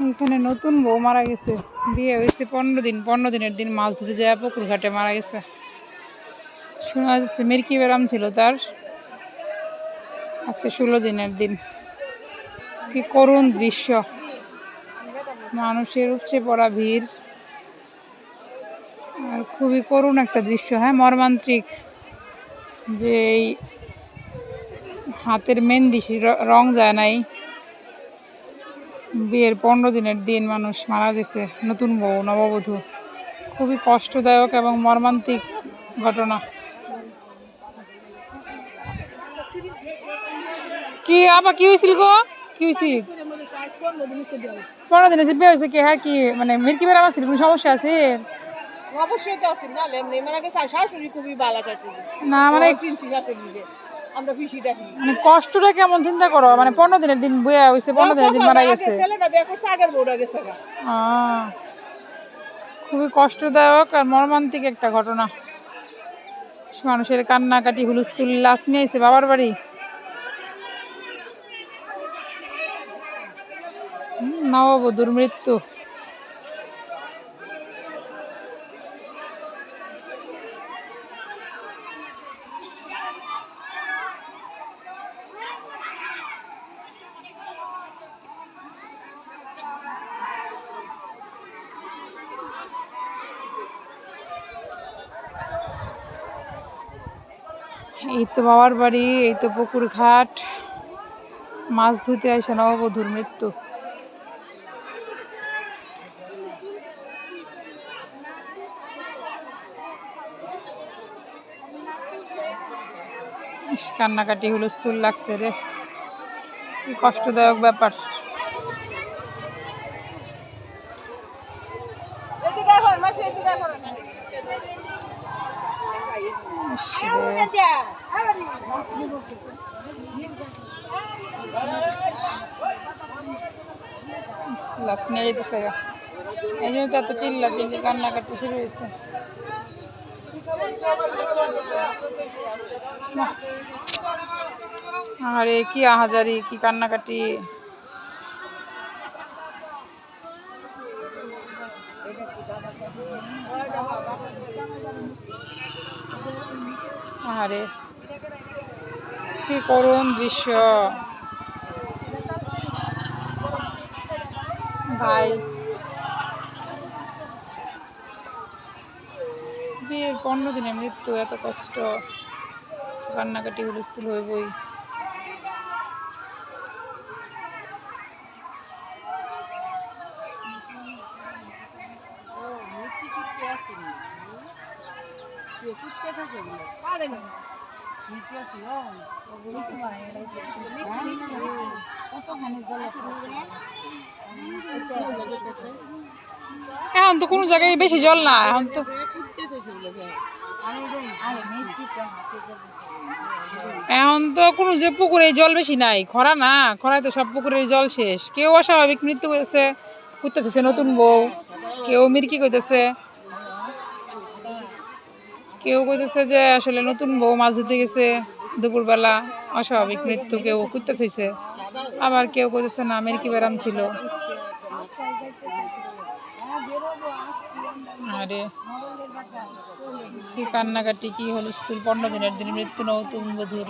এখানে নতুন বউ মারা গেছে। বিয়ে হয়েছে পনেরো দিন, পনেরো দিনের দিন মাছ ধরতে যায় পুকুর ঘাটে মারা গেছে। শোনা যাচ্ছে মির্কি ব্যারাম ছিল তার। আজকে ষোলো দিনের দিন। কি করুণ দৃশ্য। মানুষের উপচে পড়া ভিড়। আর খুবই করুণ একটা দৃশ্য হ্যাঁ মর্মান্তিক। যে এই হাতের মেহেন্দি রং যায় নাই। বিয়ের পনেরো দিনের দিন মানুষ মারা গেছে নতুন বউ নববধূ। খুবই কষ্টদায়ক এবং মর্মান্তিক ঘটনা। কি আবার কি হয়েছিল গো? কি হয়েছিল পনেরো দিন হয়েছে বিয়ে হয়েছে কি? হ্যাঁ কি মানে মির্কি বেড়াম আছিল কোনো সমস্যা আছে? অবশ্যই তো আছে না মানে শাশুড়ি খুবই ভালো শাশুড়ি। না মানে আমরা পিসি দেখি। মানে কষ্টটা কেমন চিন্তা করো? মানে পনেরো দিনের দিন হয়েছে পনেরো দিনের দিন মারা গেছে। ছেলেটা বিয়ে করছে আগের বউটা গেছে। খুবই কষ্টদায়ক আর মর্মান্তিক একটা ঘটনা। মানুষের কান্নাকাটি হুলস্থুল লাশ নিয়ে এসে বাবার বাড়ি। নববধূর মৃত্যু। এই তো বাবার বাড়ি, এই তো পুকুর ঘাট। মাছ ধুতে আসে নববধূর মৃত্যু। কান্নাকাটি হুলস্থুল লাগছে রে। কষ্টদায়ক ব্যাপার। লাস্ট নিয়ে যেতেছে গা। এই জন্য তো এত চিল্লা চিল্লি কান্নাকাটি শুরু হয়েছে আরে কি আহাজারি, কি কান্নাকাটি। আরে কি করুন দৃশ্য। ভাই বিয়ের পনেরো দিনে মৃত্যু এত কষ্ট। কান্নাকাটি হুলস্থুল হইবই। এখন তো কোনো জায়গায় বেশি জল না এখন তো এখন তো কোনো যে পুকুরে জল বেশি নাই খরা না খরায় তো সব পুকুরের জল শেষ। কেউ অস্বাভাবিক মৃত্যু করেছে করতেছে নতুন বউ কেউ মির্কি করতেছে কেউ কইতেছে যে আসলে নতুন বউ মাছ ধরতে গেছে, দুপুরবেলা অস্বাভাবিক মৃত্যু, কেউ করতে থইছে। আবার কেউ কইতেছে না মির্কি ব্যারাম ছিল। আরে, কি কান্নাকাটি, কি হলস্থুল পনেরো দিনের দিন মৃত্যু, নতুন বধুর।